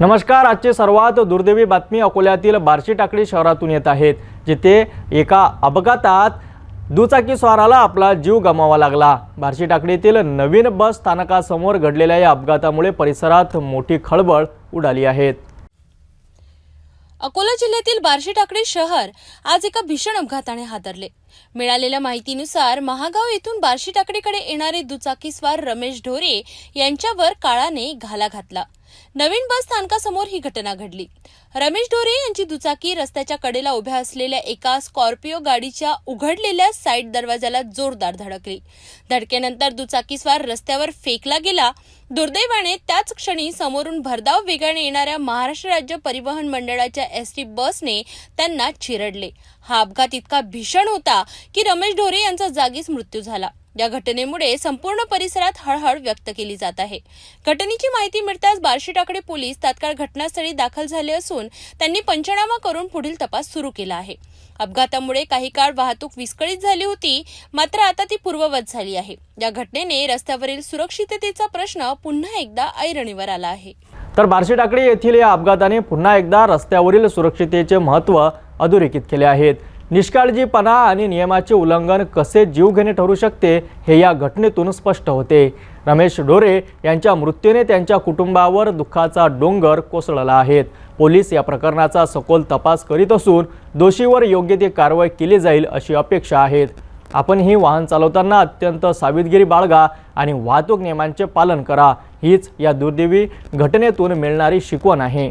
नमस्कार आजची सर्वात दुर्दैवी बातमी अकोल्यातील बार्शी टाकळी शहरातून येत आहेत जिथे एका अपघातात दुचाकीस्वाराला आपला जीव गमावा लागला. बार्शी टाकडीतील नवीन बस स्थानकासमोर घडलेल्या या अपघातामुळे परिसरात मोठी खळबळ उडाली आहे. अकोला जिल्ह्यातील बार्शी टाकळी शहर आज एका भीषण अपघाताने हादरले. मिळालेल्या माहितीनुसार महागाव येथून बार्शी टाकडीकडे येणारे दुचाकीस्वार रमेश ढोरे यांच्यावर काळाने घाला घातला. नवीन बस स्थानकासमोर ही घटना घडली. रमेश ढोरे यांची दुचाकी रस्त्याच्या कडेला उभ्या असलेल्या एका स्कॉर्पिओ गाडीच्या उघडलेल्या साईड दरवाजाला जोरदार धडकली. धडकेनंतर दुचाकीस्वार रस्त्यावर फेकला गेला. दुर्दैवाने त्याच क्षणी समोरून भरधाव वेगाने येणाऱ्या महाराष्ट्र राज्य परिवहन मंडळाच्या एस टी बसने त्यांना चिरडले. हा अपघात इतका भीषण होता की रमेश ढोरे यांचा जागीच मृत्यू झाला. या घटनेमुळे संपूर्ण परिसरात हळहळ व्यक्त केली जात आहे. घटनेची माहिती मिळताच बार्शी टाकडे पोलीस तात्काळ घटनास्थळी दाखल झाले असून त्यांनी पंचनामा करून पुढील तपास सुरू केला आहे. अपघातामुळे काही काळ वाहतूक विस्कळीत झाली होती मात्र आता ती पूर्ववत झाली आहे. या घटनेने रस्त्यावरील सुरक्षिततेचा प्रश्न पुन्हा एकदा ऐरणीवर आला आहे. तर बार्शी टाकळी येथील या अपघाताने पुन्हा एकदा रस्त्यावरील सुरक्षितेचे महत्त्व अधोरेखित केले आहेत. निष्काळजीपणा आणि नियमाचे उल्लंघन कसे जीवघेणे ठरू शकते हे या घटनेतून स्पष्ट होते. रमेश डोरे यांच्या मृत्यूने त्यांच्या कुटुंबावर दुःखाचा डोंगर कोसळला आहेत पोलीस या प्रकरणाचा सखोल तपास करीत असून दोषीवर योग्य ती कारवाई केली जाईल अशी अपेक्षा आहेत. आपणही वाहन चालवताना अत्यंत सावधगिरी बाळगा आणि वाहतूक नियमांचे पालन करा. हीच या दुर्दैवी घटनेतून मिळणारी शिकवण आहे.